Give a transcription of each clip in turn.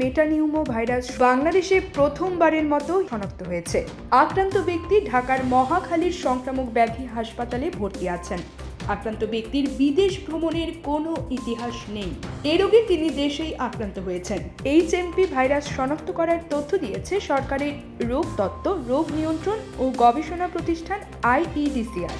Metapneumo virus বাংলাদেশে প্রথমবারের মতো শনাক্ত হয়েছে। আক্রান্ত ব্যক্তি ঢাকার মহাখালীর সংক্রামক ব্যাধি হাসপাতালে ভর্তি আছেন। আক্রান্ত ব্যক্তির বিদেশ ভ্রমণের কোনো ইতিহাস নেই। এ রোগে তিনি দেশেই আক্রান্ত হয়েছেন। এইচএমপি ভাইরাস শনাক্ত করার তথ্য দিয়েছে সরকারের রোগ তত্ত্ব, রোগ নিয়ন্ত্রণ ও গবেষণা প্রতিষ্ঠান আইইডিসিআর।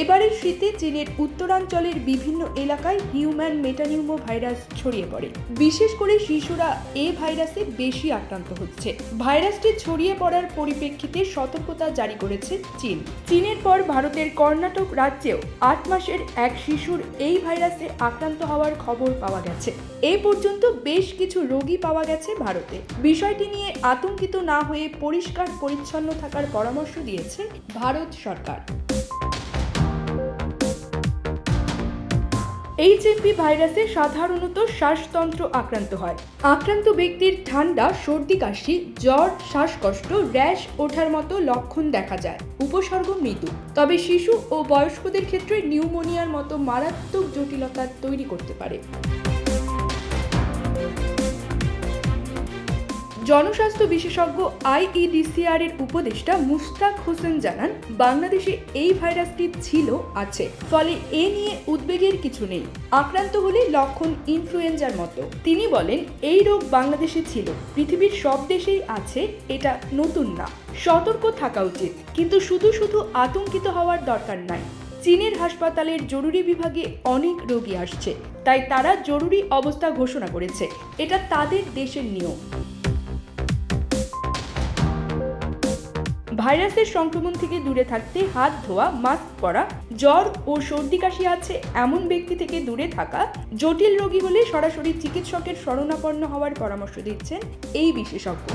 এবারের শীতে চীনের উত্তরাঞ্চলের বিভিন্ন এলাকায় হিউম্যান মেটানিউমো ভাইরাস ছড়িয়ে পড়ে। বিশেষ করে শিশুরা এ ভাইরাসে বেশি আক্রান্ত হচ্ছে। ভাইরাসটি ছড়িয়ে পড়ার পরিপ্রেক্ষিতে সতর্কতা জারি করেছে চীন। চীনের পর ভারতের কর্ণাটক রাজ্যেও আট মাসের এক শিশুর এই ভাইরাসে আক্রান্ত হওয়ার খবর পাওয়া গেছে। এ পর্যন্ত বেশ কিছু রোগী পাওয়া গেছে ভারতে। বিষয়টি নিয়ে আতঙ্কিত না হয়ে পরিষ্কার পরিচ্ছন্ন থাকার পরামর্শ দিয়েছে ভারত সরকার। এইচএমপি ভাইরাসে সাধারণত শ্বাসতন্ত্র আক্রান্ত হয়। আক্রান্ত ব্যক্তির ঠান্ডা, সর্দি, কাশি, জ্বর, শ্বাসকষ্ট, র্যাশ ওঠার মতো লক্ষণ দেখা যায়। উপসর্গ মৃদু। তবে শিশু ও বয়স্কদের ক্ষেত্রে নিউমোনিয়ার মতো মারাত্মক জটিলতা তৈরি করতে পারে। জনস্বাস্থ্য বিশেষজ্ঞ আইইডিসিআর এর উপদেষ্টা মুস্তাক হোসেন জানান, বাংলাদেশে এই ভাইরাসটি ছিল, আছে। ফলে এ নিয়ে উদ্বেগের কিছু নেই। আক্রান্ত হলে লক্ষণ ইনফ্লুয়েঞ্জার মতো। তিনি বলেন, এই রোগ বাংলাদেশে ছিল। পৃথিবীর সব দেশেই আছে, এটা নতুন না। সতর্ক থাকা উচিত। কিন্তু শুধু শুধু আতঙ্কিত হওয়ার দরকার নাই। চীনের হাসপাতালের জরুরি বিভাগে অনেক রোগী আসছে। তাই তারা জরুরি অবস্থা ঘোষণা করেছে। এটা তাদের দেশের নিয়ম। ভাইরাসের সংক্রমণ থেকে দূরে থাকতে হাত ধোয়া, মাস্ক পরা, জ্বর ও সর্দি কাশি আছে এমন ব্যক্তি থেকে দূরে থাকা জটিল রোগী হলে সরাসরি চিকিৎসকের শরণাপন্ন হওয়ার পরামর্শ দিচ্ছেন এই বিশেষজ্ঞ।